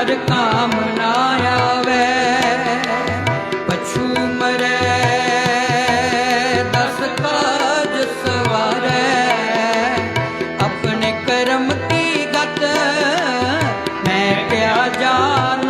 ਹਰ ਕਾਮ ਨਾ ਆਵੇ ਪਛੂ ਮਰੈ, ਦਸ ਕਾਜ ਸਵਾਰੈ। ਆਪਣੇ ਕਰਮ ਕੀ ਗਤ, ਮੈਂ ਕਿਆ ਜਾਣੋ